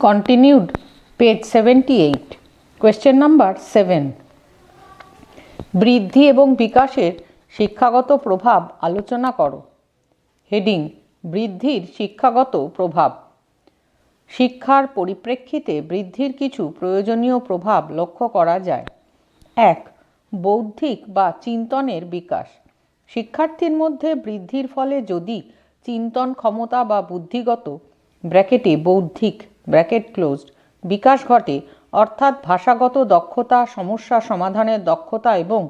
Continued, page 78, question number 7. বৃদ্ধি এবং বিকাশের শিক্ষাগত প্রভাব আলোচনা করো। হেডিং বৃদ্ধির শিক্ষাগত প্রভাব। শিক্ষার পরিপ্রেক্ষিতে বৃদ্ধির কিছু প্রয়োজনীয় প্রভাব লক্ষ্য করা যায়। এক বৌদ্ধিক বা চিন্তনের বিকাশ। শিক্ষার্থীর মধ্যে বৃদ্ধির ফলে যদি চিন্তন ক্ষমতা বা বুদ্ধিগত ব্র্যাকেটে বৌদ্ধিক ব্র্যাকেট ক্লোজড, বিকাশ ঘটে, অর্থাৎ ভাষাগত দক্ষতা, সমস্যা সমাধানের দক্ষতা এবং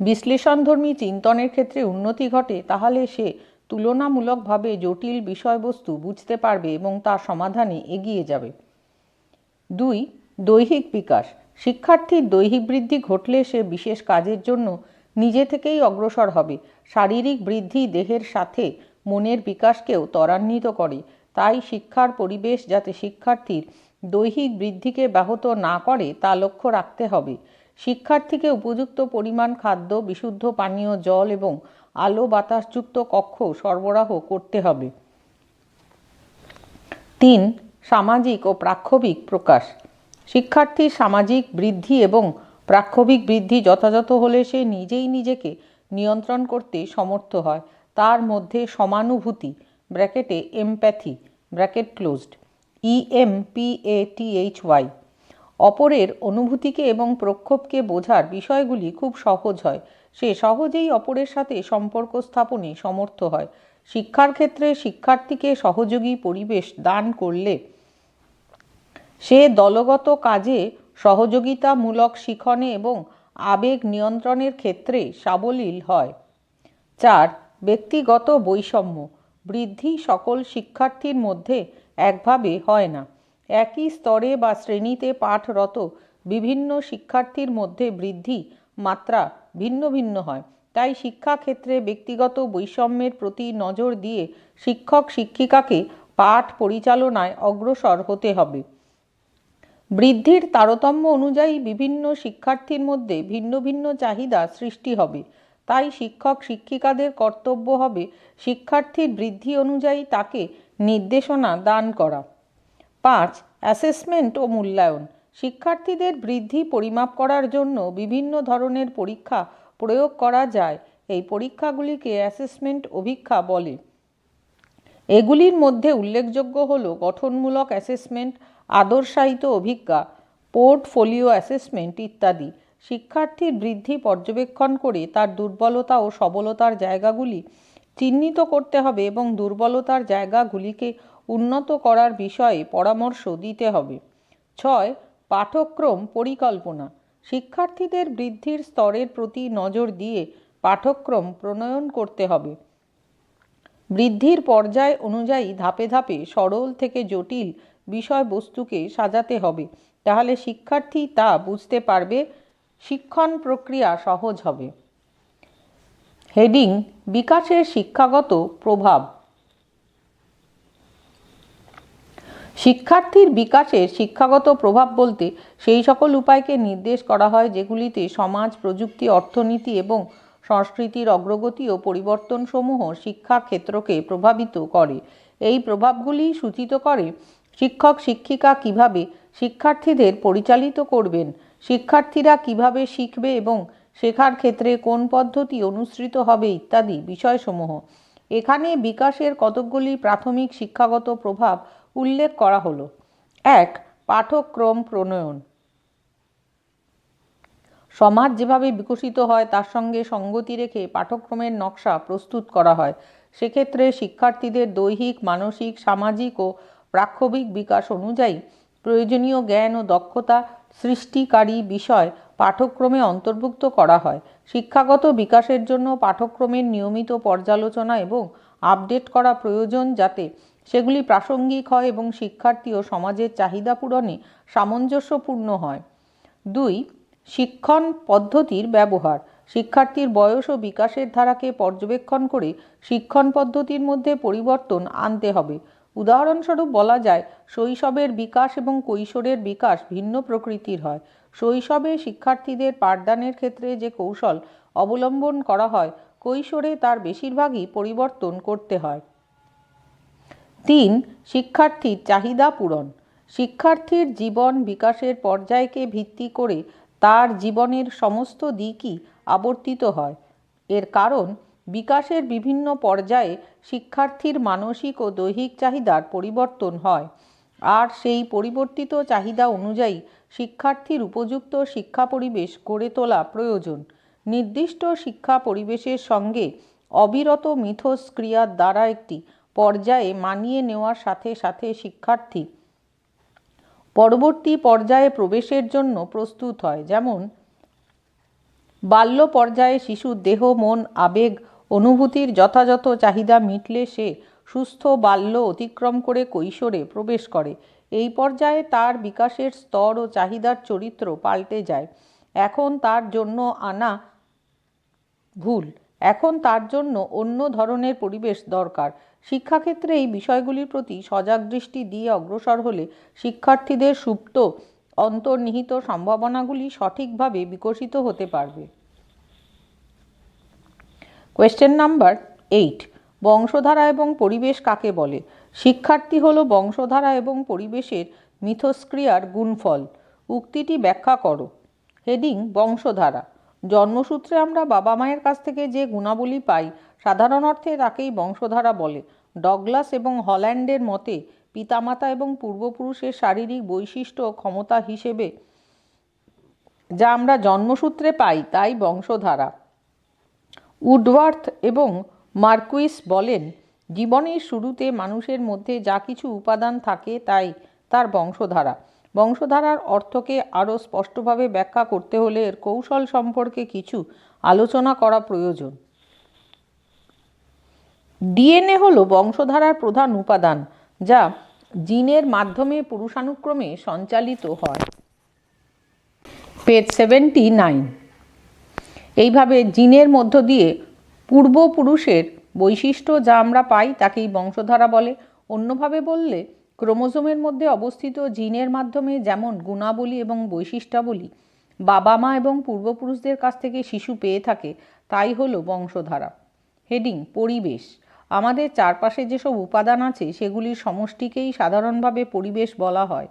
বিশ্লেষণধর্মী চিন্তনের ক্ষেত্রে উন্নতি ঘটে, তাহলে সে তুলনামূলকভাবে জটিল বিষয়বস্তু বুঝতে পারবে এবং তা সমাধানে এগিয়ে যাবে। দুই, দৈহিক বিকাশ। শিক্ষার্থীর দৈহিক বৃদ্ধি ঘটলে সে বিশেষ কাজের জন্য নিজে থেকেই অগ্রসর হবে। শারীরিক বৃদ্ধি দেহের সাথে মনের বিকাশকেও ত্বরান্বিত করে। তাই শিক্ষার পরিবেশ যাতে শিক্ষার্থীর দৈহিক বৃদ্ধিকে ব্যাহত না করে তা লক্ষ্য রাখতে হবে। শিক্ষার্থীকে উপযুক্ত পরিমাণ খাদ্য, বিশুদ্ধ পানীয়, জল এবং আলো বাতাসযুক্ত কক্ষ সরবরাহ করতে হবে। তিন, সামাজিক ও প্রাক্ষবিক প্রকাশ। শিক্ষার্থীর সামাজিক বৃদ্ধি এবং প্রাক্ষবিক বৃদ্ধি যথাযথ হলে সে নিজেই নিজেকে নিয়ন্ত্রণ করতে সমর্থ হয়। তার মধ্যে সমানুভূতি ব্র্যাকেটে empathy, bracket closed E M P A T H Y অপরের অনুভূতিকে এবং প্রক্ষোভকে বোঝার বিষয়গুলি খুব সহজ হয়। সে সহজেই অপরের সাথে সম্পর্ক স্থাপনে সমর্থ হয়। শিক্ষার ক্ষেত্রে শিক্ষার্থীকে সহযোগী পরিবেশ দান করলে সে দলগত কাজে সহযোগিতামূলক শিখনে এবং আবেগ নিয়ন্ত্রণের ক্ষেত্রে সাবলীল হয়। চার, ব্যক্তিগত বৈষম্য। বৃদ্ধি সকল শিক্ষার্থীর মধ্যে একভাবে হয় না। একই স্তরে বা শ্রেণীতে পাঠরত বিভিন্ন শিক্ষার্থীর মধ্যে বৃদ্ধি মাত্রা ভিন্ন ভিন্ন হয়। তাই শিক্ষাক্ষেত্রে ব্যক্তিগত বৈষম্যের প্রতি নজর দিয়ে শিক্ষক শিক্ষিকাকে পাঠ পরিচালনায় অগ্রসর হতে হবে। বৃদ্ধির তারতম্য অনুযায়ী বিভিন্ন শিক্ষার্থীর মধ্যে ভিন্ন ভিন্ন চাহিদা সৃষ্টি হবে। তাই শিক্ষক শিক্ষিকাদের কর্তব্য হবে শিক্ষার্থীর বৃদ্ধি অনুযায়ী তাকে নির্দেশনা দান করা। পাঁচ অ্যাসেসমেন্ট ও মূল্যায়ন। শিক্ষার্থীদের বৃদ্ধি পরিমাপ করার জন্য বিভিন্ন ধরনের পরীক্ষা প্রয়োগ করা যায়। এই পরীক্ষাগুলিকে অ্যাসেসমেন্ট অভিক্ষা বলে। এগুলির মধ্যে উল্লেখযোগ্য হল গঠনমূলক অ্যাসেসমেন্ট আদর্শায়িত অভিজ্ঞা পোর্টফোলিও অ্যাসেসমেন্ট ইত্যাদি। শিক্ষার্থীর বৃদ্ধি পর্যবেক্ষণ করে তার দুর্বলতা ও সবলতার জায়গাগুলি চিহ্নিত করতে হবে এবং দুর্বলতার জায়গাগুলিকে উন্নত করার বিষয়ে পরামর্শ দিতে হবে। ছয় পাঠক্রম পরিকল্পনা। শিক্ষার্থীদের বৃদ্ধির স্তরের প্রতি নজর দিয়ে পাঠক্রম প্রণয়ন করতে হবে। বৃদ্ধির পর্যায় অনুযায়ী ধাপে ধাপে সরল থেকে জটিল বিষয়বস্তুকে সাজাতে হবে। তাহলে শিক্ষার্থী তা বুঝতে পারবে শিক্ষণ প্রক্রিয়া সহজ হবে। হেডিং, বিকাশের শিক্ষাগত প্রভাব। শিক্ষার্থীর বিকাশের শিক্ষাগত প্রভাব বলতে সেই সকল উপায়কে নির্দেশ করা হয় যেগুলিতে সমাজ, প্রযুক্তি, অর্থনীতি এবং সংস্কৃতির অগ্রগতি ও পরিবর্তনসমূহ শিক্ষা ক্ষেত্রকে প্রভাবিত করে। এই প্রভাবগুলি সূচিত করে শিক্ষক, শিক্ষিকা কীভাবে শিক্ষার্থীদের পরিচালিত করবেন? শিক্ষার্থীরা কীভাবে শিখবে এবং শেখার ক্ষেত্রে কোন পদ্ধতি অনুসৃত হবে ইত্যাদি বিষয়সমূহ। এখানে বিকাশের কতকগুলি প্রাথমিক শিক্ষাগত প্রভাব উল্লেখ করা হলো। এক পাঠক্রম প্রণয়ন। সমাজ যেভাবে বিকশিত হয়, তার সঙ্গে সঙ্গতি রেখে পাঠ্যক্রমের নকশা প্রস্তুত করা হয়। সেক্ষেত্রে শিক্ষার্থীদের দৈহিক, মানসিক, সামাজিক ও প্রাক্ষবিক বিকাশ অনুযায়ী প্রয়োজনীয় জ্ঞান ও দক্ষতা সৃষ্টিকারী বিষয় পাঠ্যক্রমে অন্তর্ভুক্ত করা হয়। শিক্ষাগত বিকাশের জন্য পাঠ্যক্রমের নিয়মিত পর্যালোচনা এবং আপডেট করা প্রয়োজন যাতে সেগুলি প্রাসঙ্গিক হয় এবং শিক্ষার্থী ও সমাজের চাহিদা পূরণে সামঞ্জস্যপূর্ণ হয়। দুই, শিক্ষণ পদ্ধতির ব্যবহার। শিক্ষার্থীর বয়স ও বিকাশের ধারাকে পর্যবেক্ষণ করে শিক্ষণ পদ্ধতির মধ্যে পরিবর্তন আনতে হবে। উদাহরণস্বরূপ বলা যায়, শৈশবের বিকাশ এবং কৈশোরের বিকাশ ভিন্ন প্রকৃতির হয়। শৈশবে শিক্ষার্থীদের পাঠদানের ক্ষেত্রে যে কৌশল অবলম্বন করা হয়, কৈশোরে তার বেশিরভাগই পরিবর্তন করতে হয়। তিন, শিক্ষার্থীর চাহিদা পূরণ। শিক্ষার্থীর জীবন বিকাশের পর্যায়কে ভিত্তি করে তার জীবনের সমস্ত দিকই আবর্তিত হয়। এর কারণ বিকাশের বিভিন্ন পর্যায়ে শিক্ষার্থীর মানসিক ও দৈহিক চাহিদার পরিবর্তন হয়। আর সেই পরিবর্তিত চাহিদা অনুযায়ী শিক্ষার্থীর উপযুক্ত শিক্ষা পরিবেশ গড়ে তোলা প্রয়োজন। নির্দিষ্ট শিক্ষা পরিবেশের সঙ্গে অবিরত মিথস্ক্রিয়ার দ্বারা একটি পর্যায়ে মানিয়ে নেওয়ার সাথে সাথে শিক্ষার্থী পরবর্তী পর্যায়ে প্রবেশের জন্য প্রস্তুত হয়। যেমন, বাল্য পর্যায়ে শিশুর দেহ, মন, আবেগ অনুভূতির যথাযথ চাহিদা মিটলে সে সুস্থ বাল্য অতিক্রম করে কৈশোরে প্রবেশ করে। এই পর্যায়ে তার বিকাশের স্তর ও চাহিদার চরিত্র পাল্টে যায়। এখন তার জন্য আনা ভুল। এখন তার জন্য অন্য ধরনের পরিবেশ দরকার। শিক্ষাক্ষেত্রে এই বিষয়গুলির প্রতি সজাগ দৃষ্টি দিয়ে অগ্রসর হলে শিক্ষার্থীদের সুপ্ত অন্তর্নিহিত সম্ভাবনাগুলি সঠিকভাবে বিকশিত হতে পারবে। কোয়েশ্চেন নাম্বার এইট বংশধারা এবং পরিবেশ কাকে বলে? শিক্ষার্থী হল বংশধারা এবং পরিবেশের মিথস্ক্রিয়ার গুণফল। উক্তিটি ব্যাখ্যা করো। হেডিং, বংশধারা। জন্মসূত্রে আমরা বাবা মায়ের কাছ থেকে যে গুণাবলী পাই, সাধারণ অর্থে তাকেই বংশধারা বলে। ডগলাস এবং হল্যান্ডের মতে, পিতামাতা এবং পূর্বপুরুষের শারীরিক বৈশিষ্ট্য ক্ষমতা হিসেবে যা আমরা জন্মসূত্রে পাই, তাই বংশধারা। উডওয়ার্থ এবং মার্কুইস বলেন, জীবনের শুরুতে মানুষের মধ্যে যা কিছু উপাদান থাকে তাই তার বংশধারা। বংশধারার অর্থকে আরও স্পষ্টভাবে ব্যাখ্যা করতে হলে এর কৌশল সম্পর্কে কিছু আলোচনা করা প্রয়োজন। ডিএনএ হল বংশধারার প্রধান উপাদান, যা জিনের মাধ্যমে পুরুষানুক্রমে সঞ্চালিত হয়। Page seventy nine. এইভাবে জিনের মধ্য দিয়ে পূর্বপুরুষের বৈশিষ্ট্য যা আমরা পাই তাকেই বংশধারা বলে। অন্যভাবে বললে, ক্রোমোজোমের মধ্যে অবস্থিত জিনের মাধ্যমে যেমন গুণাবলী এবং বৈশিষ্ট্যাবলী বাবা মা এবং পূর্বপুরুষদের কাছ থেকে শিশু পেয়ে থাকে, তাই হলো বংশধারা। হেডিং, পরিবেশ। আমাদের চারপাশে যেসব উপাদান আছে, সেগুলির সমষ্টিকেই সাধারণভাবে পরিবেশ বলা হয়।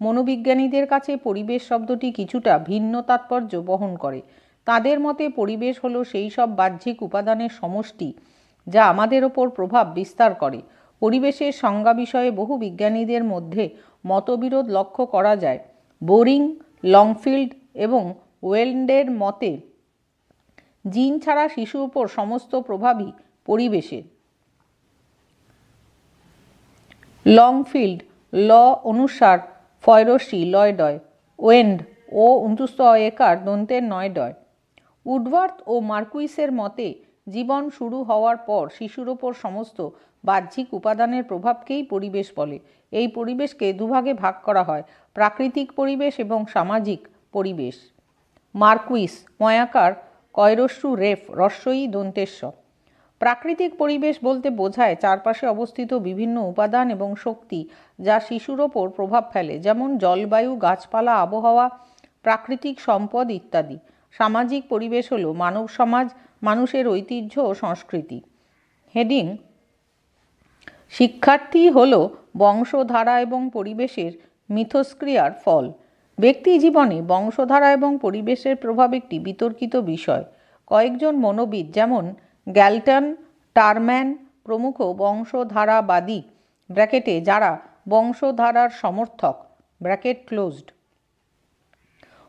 মনোবিজ্ঞানীদের কাছে পরিবেশ শব্দটি কিছুটা ভিন্ন তাৎপর্য বহন করে। তাদের মতে পরিবেশ হলো সেই সব বাহ্যিক উপাদানের সমষ্টি, যা আমাদের ওপর প্রভাব বিস্তার করে। পরিবেশের সংজ্ঞা বিষয়ে বহু বিজ্ঞানীদের মধ্যে মতবিরোধ লক্ষ্য করা যায়। বোরিং, লংফিল্ড এবং ওয়েল্ডের মতে, জিন ছাড়া শিশুর উপর সমস্ত প্রভাবই পরিবেশের। লংফিল্ড, ল অনুসার ফয়রসি, লয়ডয়, ওয়েন্ড, ও উন্তুস্ত একার দন্তের নয় ডয় উডওয়ার্থ ও মার্কুইসের মতে, জীবন শুরু হওয়ার পর শিশুর ওপর সমস্ত বাহ্যিক উপাদানের প্রভাবকেই পরিবেশ বলে। এই পরিবেশকে দুভাগে ভাগ করা হয়, প্রাকৃতিক পরিবেশ এবং সামাজিক পরিবেশ। মার্কুইস, ময়াকার, কয়রস্যু, রেফ, রস্যই দন্তেশ্বর প্রাকৃতিক পরিবেশ বলতে বোঝায় চারপাশে অবস্থিত বিভিন্ন উপাদান এবং শক্তি যা শিশুর ওপর প্রভাব ফেলে, যেমন জলবায়ু, গাছপালা, আবহাওয়া, প্রাকৃতিক সম্পদ ইত্যাদি। সামাজিক পরিবেশ হলো মানব সমাজ, মানুষের ঐতিহ্য ও সংস্কৃতি। হেডিং, শিক্ষার্থী হল বংশধারা এবং পরিবেশের মিথস্ক্রিয়ার ফল। ব্যক্তি জীবনে বংশধারা এবং পরিবেশের প্রভাব একটি বিতর্কিত বিষয়। কয়েকজন মনোবিদ যেমন গ্যালটন, টারম্যান, প্রমুখ বংশধারাবাদী, ব্র্যাকেটে যারা বংশধারার সমর্থক, ব্র্যাকেট ক্লোজড।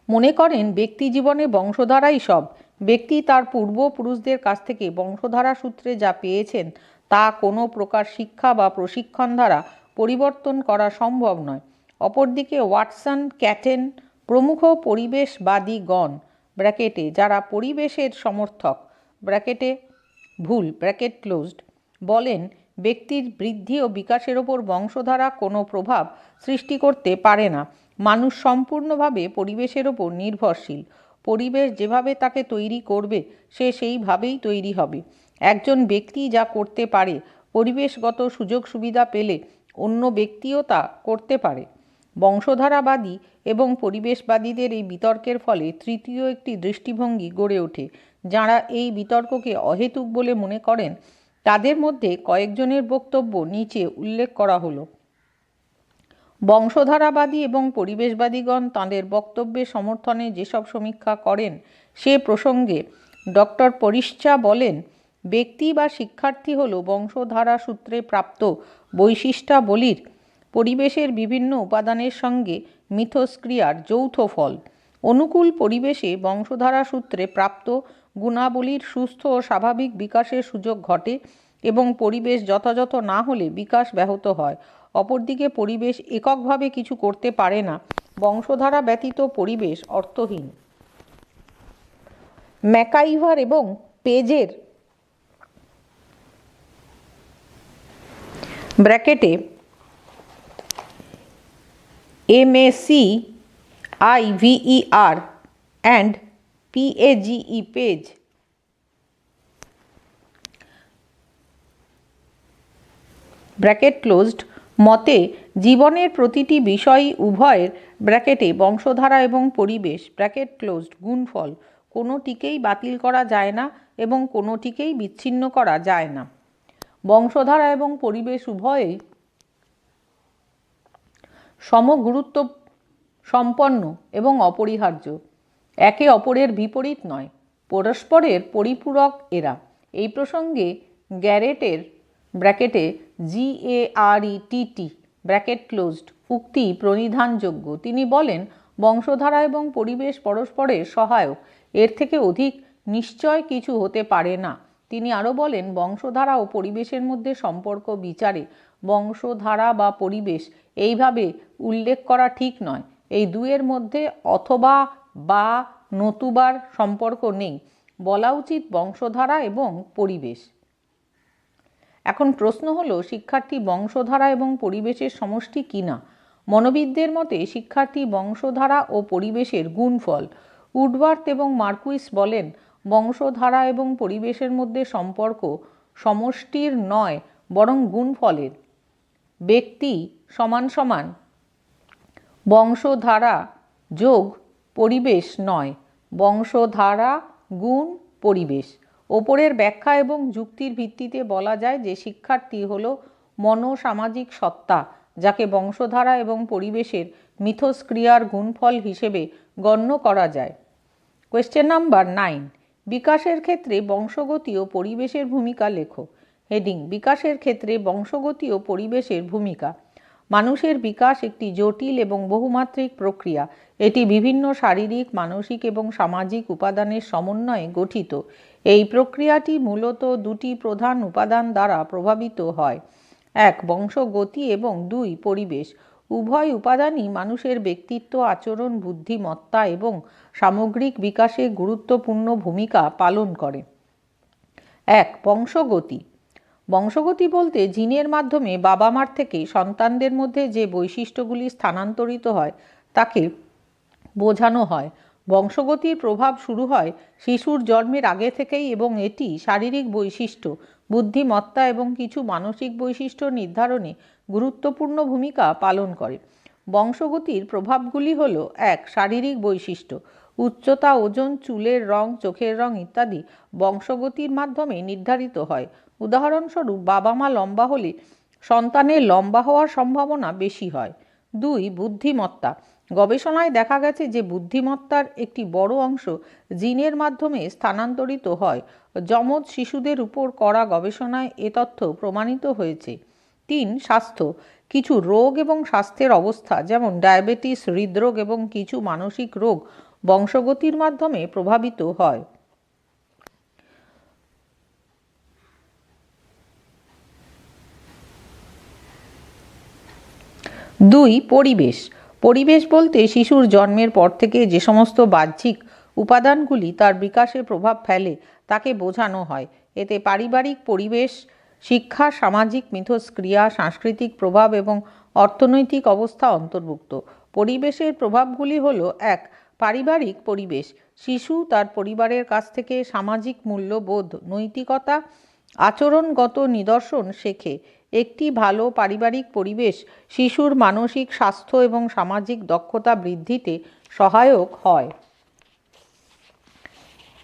মনে করেন ব্যক্তি জীবনে বংশধারাই সব। ব্যক্তি তার পূর্বপুরুষদের কাছ থেকে বংশধারা সূত্রে যা পেয়েছেন, তা কোনো প্রকার শিক্ষা বা প্রশিক্ষণ দ্বারা পরিবর্তন করা সম্ভব নয়। অপরদিকে ওয়াটসন, ক্যাটেন প্রমুখ পরিবেশবাদীগণ ব্র্যাকেটে, যারা পরিবেশের সমর্থক, ব্র্যাকেটে, ভুল, ব্র্যাকেট ক্লোজড, বলেন ব্যক্তির বৃদ্ধি ও বিকাশের ওপর বংশধারা কোনো প্রভাব সৃষ্টি করতে পারে না। মানুষ সম্পূর্ণভাবে পরিবেশের ওপর নির্ভরশীল। পরিবেশ যেভাবে তাকে তৈরি করবে, সে সেইভাবেই তৈরি হবে। একজন ব্যক্তি যা করতে পারে, পরিবেশগত সুযোগ সুবিধা পেলে অন্য ব্যক্তিও তা করতে পারে। বংশধারাবাদী এবং পরিবেশবাদীদের এই বিতর্কের ফলে তৃতীয় একটি দৃষ্টিভঙ্গি গড়ে ওঠে। যাঁরা এই বিতর্ককে অহেতুক বলে মনে করেন, তাদের মধ্যে কয়েকজনের বক্তব্য নিচে উল্লেখ করা হলো। বংশধারাবাদী এবং পরিবেশবাদীগণ তাঁদের বক্তব্যের সমর্থনে যেসব সমীক্ষা করেন, সে প্রসঙ্গে ডক্টর পরিশ্চা বলেন, ব্যক্তি বা শিক্ষার্থী হল বংশধারা সূত্রে প্রাপ্ত বৈশিষ্ট্যাবলীর পরিবেশের বিভিন্ন উপাদানের সঙ্গে মিথস্ক্রিয়ার যৌথ ফল। অনুকূল পরিবেশে বংশধারা সূত্রে প্রাপ্ত গুণাবলীর সুস্থ ও স্বাভাবিক বিকাশের সুযোগ ঘটে এবং পরিবেশ যথাযথ না হলে বিকাশ ব্যাহত হয়। অপরদিকে পরিবেশ এককভাবে কিছু করতে পারে না। বংশধারা ব্যতীত পরিবেশ অর্থহীন। ম্যাকাইভার এবং পেজের ব্র্যাকেটে M A C I V E R and P A G E Page. Bracket closed. মতে, জীবনের প্রতিটি বিষয়ই উভয়ের ব্র্যাকেটে বংশধারা এবং পরিবেশ, ব্র্যাকেট ক্লোজড, গুণফল, কোনোটিকেই বাতিল করা যায় না এবং কোনোটিকেই বিচ্ছিন্ন করা যায় না। বংশধারা এবং পরিবেশ উভয়েই সমগুরুত্ব সম্পন্ন এবং অপরিহার্য। একে অপরের বিপরীত নয়, পরস্পরের পরিপূরক এরা। এই প্রসঙ্গে গ্যারেটের ব্র্যাকেটে জি এ আর ই টি টি ব্র্যাকেট ক্লোজড, উক্তি প্রণিধানযোগ্য। তিনি বলেন, বংশধারা এবং পরিবেশ পরস্পরের সহায়ক, এর থেকে অধিক নিশ্চয় কিছু হতে পারে না। তিনি আরও বলেন, বংশধারা ও পরিবেশের মধ্যে সম্পর্ক বিচারে বংশধারা বা পরিবেশ এইভাবে উল্লেখ করা ঠিক নয়। এই দুয়ের মধ্যে অথবা বা নতুবার সম্পর্ক নেই। বলা উচিত বংশধারা এবং পরিবেশ। এখন প্রশ্ন হলো, শিক্ষার্থী বংশধারা এবং পরিবেশের সমষ্টি কিনা? মনোবিদদের মতে, শিক্ষার্থী বংশধারা ও পরিবেশের গুণফল। উডওয়ার্থ এবং মার্কুইস বলেন, বংশধারা এবং পরিবেশের মধ্যে সম্পর্ক সমষ্টির নয়, বরং গুণফলের। ব্যক্তি সমান সমান। বংশধারা যোগ পরিবেশ নয়, বংশধারা গুণ পরিবেশ। ওপরের ব্যাখ্যা এবং যুক্তির ভিত্তিতে বলা যায় যে শিক্ষার্থী হল মনোসামাজিক সত্তা, যাকে বংশধারা এবং পরিবেশের মিথস্ক্রিয়ার গুণফল হিসেবে গণ্য করা যায়। কোয়েশ্চেন নাম্বার নাইন বিকাশের ক্ষেত্রে বংশগতি ও পরিবেশের ভূমিকা লেখো। হেডিং বিকাশের ক্ষেত্রে বংশগতি ও পরিবেশের ভূমিকা। মানুষের বিকাশ একটি জটিল এবং বহুমাত্রিক প্রক্রিয়া। এটি বিভিন্ন শারীরিক, মানসিক এবং সামাজিক উপাদানের সমন্বয়ে গঠিত। এই প্রক্রিয়াটি মূলত দুটি প্রধান উপাদান দ্বারা প্রভাবিত হয়। এক, বংশগতি এবং দুই, পরিবেশ। উভয় উপাদানই মানুষের ব্যক্তিত্ব, আচরণ, বুদ্ধিমত্তা এবং সামগ্রিক বিকাশে গুরুত্বপূর্ণ ভূমিকা পালন করে। এক, বংশগতি। বংশগতি বলতে জিনের মাধ্যমে বাবা মার থেকে সন্তানদের মধ্যে যে বৈশিষ্ট্যগুলি স্থানান্তরিত হয়, তাকে বোঝানো হয়। বংশগতির প্রভাব শুরু হয় শিশুর জন্মের আগে থেকেই এবং এটি শারীরিক বৈশিষ্ট্য, বুদ্ধিমত্তা এবং কিছু মানসিক বৈশিষ্ট্য নির্ধারণে গুরুত্বপূর্ণ ভূমিকা পালন করে। বংশগতির প্রভাবগুলি হল, এক, শারীরিক বৈশিষ্ট্য, উচ্চতা, ওজন, চুলের রং, চোখের রং ইত্যাদি বংশগতির মাধ্যমে নির্ধারিত হয়। উদাহরণস্বরূপ বাবা মা লম্বা হলে সন্তানের লম্বা হওয়ার সম্ভাবনা বেশি হয়। দুই, বুদ্ধিমত্তা। গবেষণায় দেখা গেছে যে বুদ্ধিমত্তার একটি বড় অংশ জিনের মাধ্যমে স্থানান্তরিত হয়। যমজ শিশুদের উপর করা গবেষণায় এ তথ্য প্রমাণিত হয়েছে। তিন, স্বাস্থ্য। কিছু রোগ এবং স্বাস্থ্যের অবস্থা যেমন ডায়াবেটিস, হৃদরোগ এবং কিছু মানসিক রোগ বংশগতির মাধ্যমে প্রভাবিত হয়। দুই, পরিবেশ। পরিবেশ বলতে শিশুর জন্মের পর থেকে যে সমস্ত বাহ্যিক উপাদানগুলি তার বিকাশে প্রভাব ফেলে, তাকে বোঝানো হয়। এতে পারিবারিক পরিবেশ, শিক্ষা, সামাজিক মিথস্ক্রিয়া, সাংস্কৃতিক প্রভাব এবং অর্থনৈতিক অবস্থা অন্তর্ভুক্ত। পরিবেশের প্রভাবগুলি হল, এক, পারিবারিক পরিবেশ। শিশু তার পরিবারের কাছ থেকে সামাজিক মূল্যবোধ, নৈতিকতা, আচরণগত নিদর্শন শেখে। একটি ভালো পারিবারিক পরিবেশ, শিশুর মানসিক স্বাস্থ্য এবং সামাজিক দক্ষতা বৃদ্ধিতে সহায়ক হয়।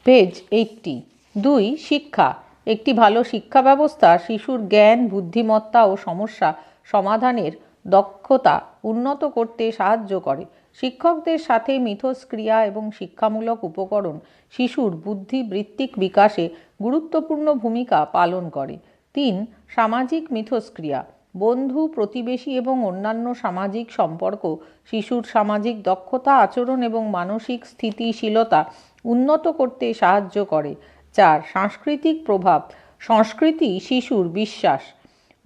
পেজ এইটটি দুই, শিক্ষা। একটি ভালো শিক্ষা ব্যবস্থা শিশুর জ্ঞান, বুদ্ধিমত্তা ও সমস্যা সমাধানের দক্ষতা উন্নত করতে সাহায্য করে। শিক্ষকদের সাথে মিথস্ক্রিয়া এবং শিক্ষামূলক উপকরণ শিশুর বুদ্ধিবৃত্তিক বিকাশে গুরুত্বপূর্ণ ভূমিকা পালন করে। তিন, সামাজিক মিথস্ক্রিয়া, বন্ধু, প্রতিবেশী এবং অন্যান্য সামাজিক সম্পর্ক, শিশুর সামাজিক দক্ষতা, আচরণ এবং মানসিক স্থিতিশীলতা উন্নত করতে সাহায্য করে। চার, সাংস্কৃতিক প্রভাব, সংস্কৃতি, শিশুর বিশ্বাস,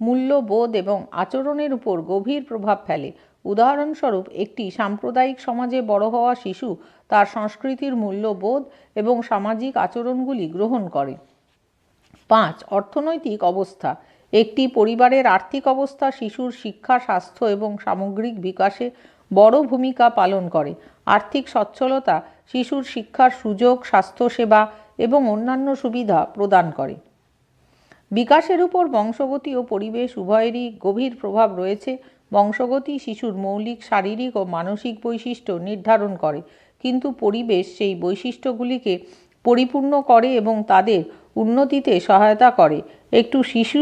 মূল্যবোধ এবং আচরণের উপর গভীর প্রভাব ফেলে। উদাহরণস্বরূপ, একটি সাম্প্রদায়িক সমাজে বড় হওয়া শিশু তার সংস্কৃতির মূল্যবোধ এবং সামাজিক আচরণগুলি গ্রহণ করে। পাঁচ, অর্থনৈতিক অবস্থা। একটি পরিবারের আর্থিক অবস্থা শিশুর শিক্ষা, স্বাস্থ্য এবং সামগ্রিক বিকাশে বড় ভূমিকা পালন করে। আর্থিক সচ্ছলতা শিশুর শিক্ষার সুযোগ, স্বাস্থ্যসেবা এবং অন্যান্য সুবিধা প্রদান করে। বিকাশের উপর বংশগতি ও পরিবেশ উভয়েরই গভীর প্রভাব রয়েছে। বংশগতি শিশুর মৌলিক, শারীরিক ও মানসিক বৈশিষ্ট্য নির্ধারণ করে। কিন্তু পরিবেশ সেই বৈশিষ্ট্যগুলিকে পরিপূর্ণ করে এবং তাদের উন্নতিতে সহায়তা করে। একটু শিশু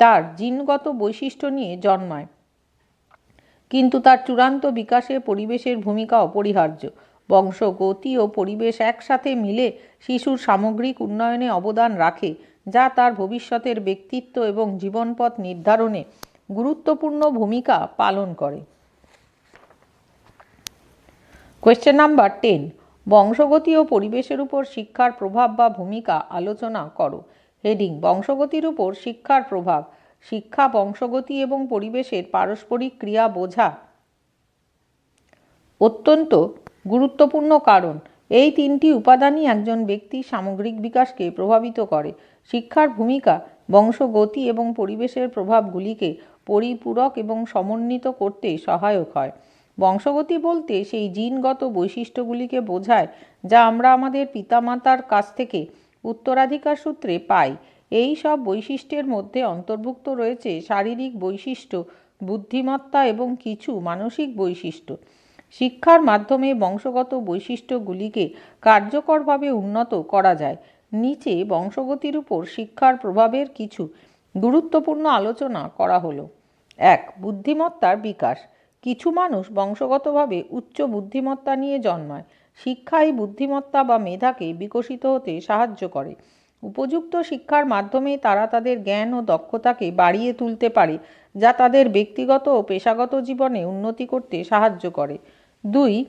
তার জিনগত বৈশিষ্ট্য নিয়ে জন্মায়। কিন্তু তার চূড়ান্ত বিকাশে পরিবেশের ভূমিকা অপরিহার্য। বংশগতি ও পরিবেশ একসাথে মিলে শিশুর সামগ্রিক উন্নয়নে অবদান রাখে, যা তার ভবিষ্যতের ব্যক্তিত্ব এবং জীবনপথ নির্ধারণে গুরুত্বপূর্ণ ভূমিকা পালন করে। কোয়েশ্চেন নাম্বার টেন বংশগতি ও পরিবেশের উপর শিক্ষার প্রভাব বা ভূমিকা আলোচনা করো। হেডিং, বংশগতির উপর শিক্ষার প্রভাব, শিক্ষা, বংশগতি এবং পরিবেশের পারস্পরিক ক্রিয়া বোঝা। অত্যন্ত গুরুত্বপূর্ণ কারণ, এই তিনটি উপাদানই একজন ব্যক্তির সামগ্রিক বিকাশকে প্রভাবিত করে। শিক্ষার ভূমিকা, বংশগতি এবং পরিবেশের প্রভাবগুলিকে পরিপূরক এবং সমন্বিত করতে সহায়ক হয়। বংশগতি বলতে সেই জিনগত বৈশিষ্ট্যগুলিকে বোঝায় যা আমরা আমাদের পিতামাতার কাছ থেকে উত্তরাধিকার সূত্রে পাই। এই সব বৈশিষ্ট্যের মধ্যে অন্তর্ভুক্ত রয়েছে শারীরিক বৈশিষ্ট্য, বুদ্ধিমত্তা এবং কিছু মানসিক বৈশিষ্ট্য। শিক্ষার মাধ্যমে বংশগত বৈশিষ্ট্যগুলিকে কার্যকরভাবে উন্নত করা যায়। নিচে বংশগতির উপর শিক্ষার প্রভাবের কিছু গুরুত্বপূর্ণ আলোচনা করা হলো। এক, বুদ্ধিমত্তার বিকাশ। কিছু মানুষ বংশগতভাবে উচ্চ বুদ্ধিমত্তা নিয়ে জন্মায়। শিক্ষা এই বুদ্ধিমত্তা বা মেধাকে বিকশিত হতে সাহায্য করে। উপযুক্ত শিক্ষার মাধ্যমে তারা তাদের জ্ঞান ও দক্ষতাকে বাড়িয়ে তুলতে পারে, যা তাদের ব্যক্তিগত ও পেশাগত জীবনে উন্নতি করতে সাহায্য করে। দুই,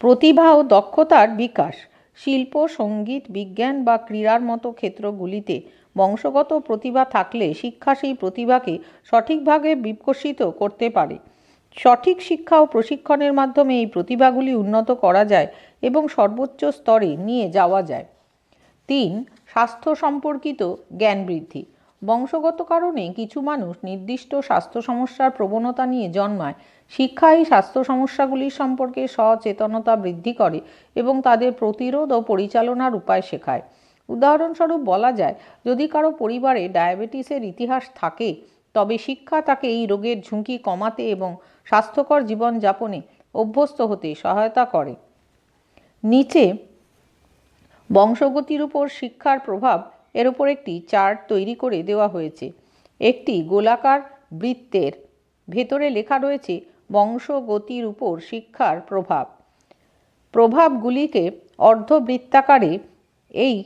প্রতিভা ও দক্ষতার বিকাশ। শিল্প, সংগীত, বিজ্ঞান বা ক্রীড়ার মতো ক্ষেত্রগুলিতে বংশগত প্রতিভা থাকলে শিক্ষা সেই প্রতিভাকে সঠিকভাবে বিকশিত করতে পারে। সঠিক শিক্ষা ও প্রশিক্ষণের মাধ্যমে এই প্রতিভাগুলি উন্নত করা যায় এবং সর্বোচ্চ স্তরে নিয়ে যাওয়া যায়। তিন, স্বাস্থ্য সম্পর্কিত জ্ঞান বৃদ্ধি। বংশগত কারণে কিছু মানুষ নির্দিষ্ট স্বাস্থ্য সমস্যার প্রবণতা নিয়ে জন্মায়। শিক্ষা এই স্বাস্থ্য সমস্যাগুলির সম্পর্কে সচেতনতা বৃদ্ধি করে এবং তাদের প্রতিরোধ ও পরিচালনার উপায় শেখায়। উদাহরণস্বরূপ বলা যায়, যদি কারও পরিবারে ডায়াবেটিসের ইতিহাস থাকে, তবে শিক্ষা তাকে এই রোগের ঝুঁকি কমাতে এবং স্বাস্থ্যকর জীবনযাপনে অভ্যস্ত হতে সহায়তা করে। নিচে বংশগতির উপর শিক্ষার প্রভাব এর উপর একটি চার্ট তৈরি করে দেওয়া হয়েছে। একটি গোলাকার বৃত্তের ভেতরে লেখা রয়েছে বংশগতির উপর শিক্ষার প্রভাব। প্রভাবগুলিকে অর্ধবৃত্তাকারে এই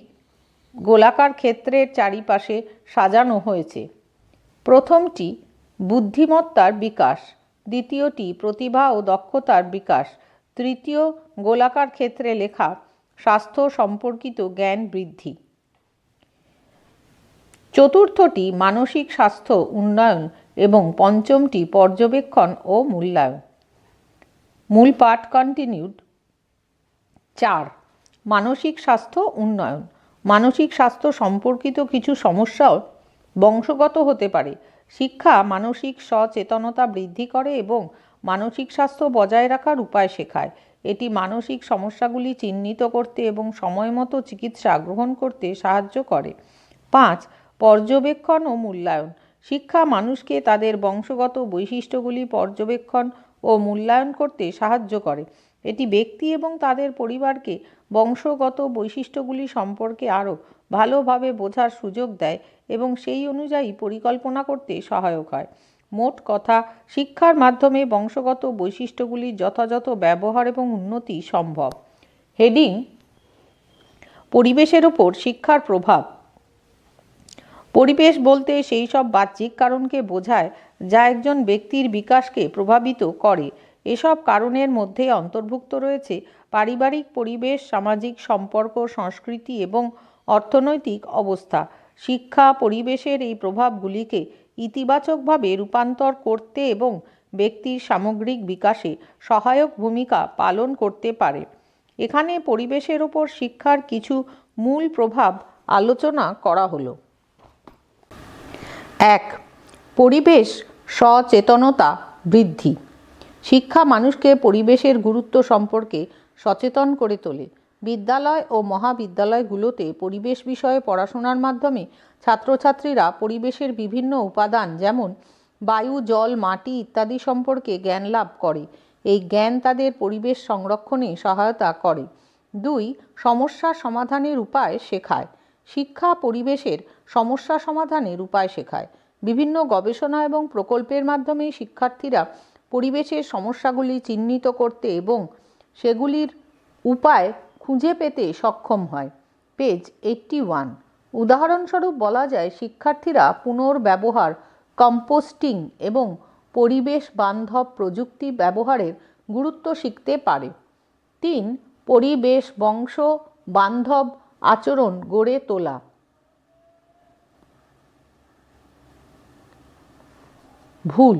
গোলাকার ক্ষেত্রের চারিপাশে সাজানো হয়েছে। প্রথমটি বুদ্ধিমত্তার বিকাশ। দ্বিতীয়টি প্রতিভা ও দক্ষতার বিকাশ। তৃতীয় গোলাকার ক্ষেত্রে লেখা, স্বাস্থ্য সম্পর্কিত জ্ঞান বৃদ্ধি। চতুর্থটি মানসিক স্বাস্থ্য উন্নয়ন এবং পঞ্চমটি পর্যবেক্ষণ ও মূল্যায়ন। মূল পাঠ কন্টিনিউড চার, মানসিক স্বাস্থ্য উন্নয়ন। মানসিক স্বাস্থ্য সম্পর্কিত কিছু সমস্যাও বংশগত হতে পারে। শিক্ষা মানসিক সচেতনতা বৃদ্ধি করে এবং মানসিক স্বাস্থ্য বজায় রাখার উপায় শেখায়। এটি মানসিক সমস্যাগুলি চিহ্নিত করতে এবং সময়মতো চিকিৎসা গ্রহণ করতে সাহায্য করে। পাঁচ, পর্যবেক্ষণ ও মূল্যায়ন। শিক্ষা মানুষকে তাদের বংশগত বৈশিষ্ট্যগুলি পর্যবেক্ষণ ও মূল্যায়ন করতে সাহায্য করে। এটি ব্যক্তি এবং তাদের পরিবারকে বংশগত বৈশিষ্ট্যগুলি সম্পর্কে আরও ভালোভাবে বোঝার সুযোগ দেয় এবং সেই অনুযায়ী পরিকল্পনা করতে সহায়ক হয়। মোট কথা, শিক্ষার মাধ্যমে বংশগত বৈশিষ্ট্যগুলির যথাযথ ব্যবহার এবং উন্নতি সম্ভব। হেডিং, পরিবেশের ওপর শিক্ষার প্রভাব। পরিবেশ বলতে সেই সব বাহ্যিক কারণকে বোঝায় যা একজন ব্যক্তির বিকাশকে প্রভাবিত করে। এসব কারণের মধ্যে অন্তর্ভুক্ত রয়েছে পারিবারিক পরিবেশ, সামাজিক সম্পর্ক, সংস্কৃতি এবং অর্থনৈতিক অবস্থা। শিক্ষা, পরিবেশের এই প্রভাবগুলিকে ইতিবাচকভাবে রূপান্তর করতে এবং ব্যক্তির সামগ্রিক বিকাশে সহায়ক ভূমিকা পালন করতে পারে। এখানে পরিবেশের ওপর শিক্ষার কিছু মূল প্রভাব আলোচনা করা হলো। এক, পরিবেশ সচেতনতা বৃদ্ধি। শিক্ষা মানুষকে পরিবেশের গুরুত্ব সম্পর্কে সচেতন করে তোলে। বিদ্যালয় ও মহাবিদ্যালয়গুলোতে পরিবেশ বিষয়ে পড়াশোনার মাধ্যমে ছাত্রছাত্রীরা পরিবেশের বিভিন্ন উপাদান যেমন বায়ু, জল, মাটি ইত্যাদি সম্পর্কে জ্ঞান লাভ করে। এই জ্ঞান তাদের পরিবেশ সংরক্ষণে সহায়তা করে। দুই, সমস্যা সমাধানের উপায় শেখায়। শিক্ষা পরিবেশের সমস্যা সমাধানের উপায় শেখায়। বিভিন্ন গবেষণা এবং প্রকল্পের মাধ্যমে শিক্ষার্থীরা পরিবেশের সমস্যাগুলি চিহ্নিত করতে এবং সেগুলির উপায় খুঁজে পেতে সক্ষম হয়। পেজ এইট্টি ওয়ান উদাহরণস্বরূপ বলা যায়, শিক্ষার্থীরা পুনর্ব্যবহার, কম্পোস্টিং এবং পরিবেশ বান্ধব প্রযুক্তি ব্যবহারের গুরুত্ব শিখতে পারে। তিন, পরিবেশ বংশ বান্ধব আচরণ গড়ে তোলা। ভুল।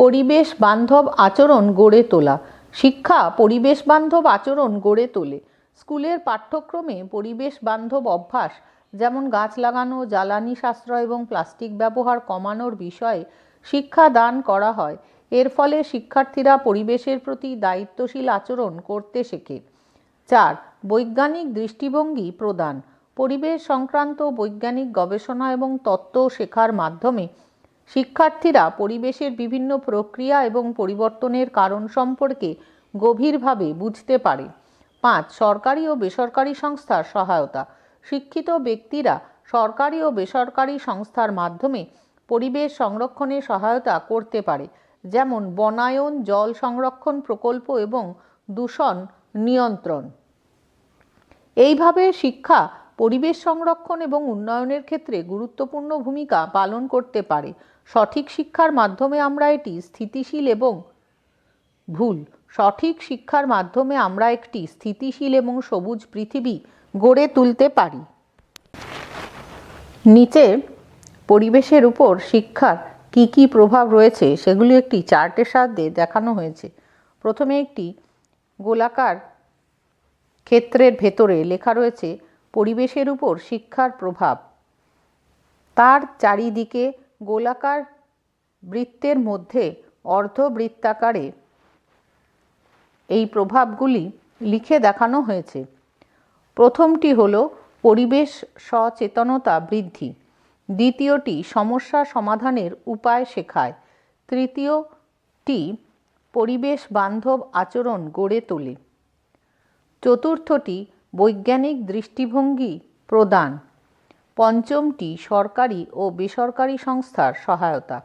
পরিবেশ বান্ধব আচরণ গড়ে তোলা। শিক্ষা, পরিবেশ বান্ধব আচরণ গড়ে তোলে। স্কুলের পাঠ্যক্রমে পরিবেশ বান্ধব অভ্যাস, যেমন গাছ লাগানো, জ্বালানি সাশ্রয় এবং প্লাস্টিক ব্যবহার কমানোর বিষয়ে শিক্ষা দান করা হয়। এর ফলে শিক্ষার্থীরা পরিবেশের প্রতি দায়িত্বশীল আচরণ করতে শেখে। চার, বৈজ্ঞানিক দৃষ্টিভঙ্গি প্রদান। পরিবেশ সংক্রান্ত বৈজ্ঞানিক গবেষণা এবং তত্ত্ব শেখার মাধ্যমে শিক্ষার্থীরা পরিবেশের বিভিন্ন প্রক্রিয়া এবং পরিবর্তনের কারণ সম্পর্কে গভীরভাবে বুঝতে পারে। পাঁচ, সরকারি ও বেসরকারি সংস্থার সহায়তা। শিক্ষিত ব্যক্তিরা সরকারি ও বেসরকারি সংস্থার মাধ্যমে পরিবেশ সংরক্ষণে সহায়তা করতে পারে, যেমন বনায়ন, জল সংরক্ষণ প্রকল্প এবং দূষণ নিয়ন্ত্রণ। এইভাবে শিক্ষা পরিবেশ সংরক্ষণ এবং উন্নয়নের ক্ষেত্রে গুরুত্বপূর্ণ ভূমিকা পালন করতে পারে। সঠিক শিক্ষার মাধ্যমে আমরা এটি স্থিতিশীল এবং ভুল। সঠিক শিক্ষার মাধ্যমে আমরা একটি স্থিতিশীল এবং সবুজ পৃথিবী গড়ে তুলতে পারি। নিচে পরিবেশের উপর শিক্ষার কি কি প্রভাব রয়েছে সেগুলি একটি চার্টের সাহায্যে দেখানো হয়েছে। প্রথমে একটি গোলাকার ক্ষেত্রের ভেতরে লেখা রয়েছে, পরিবেশের উপর শিক্ষার প্রভাব। তার চারিদিকে গোলাকার বৃত্তের মধ্যে অর্ধবৃত্তাকারে এই প্রভাবগুলি লিখে দেখানো হয়েছে। প্রথমটি হল পরিবেশ সচেতনতা বৃদ্ধি। দ্বিতীয়টি সমস্যা সমাধানের উপায় শেখায়। তৃতীয়টি পরিবেশ বান্ধব আচরণ গড়ে তোলে। চতুর্থটি বৈজ্ঞানিক দৃষ্টিভঙ্গি প্রদান। পঞ্চমটি সরকারি ও বেসরকারি সংস্থার সহায়তা।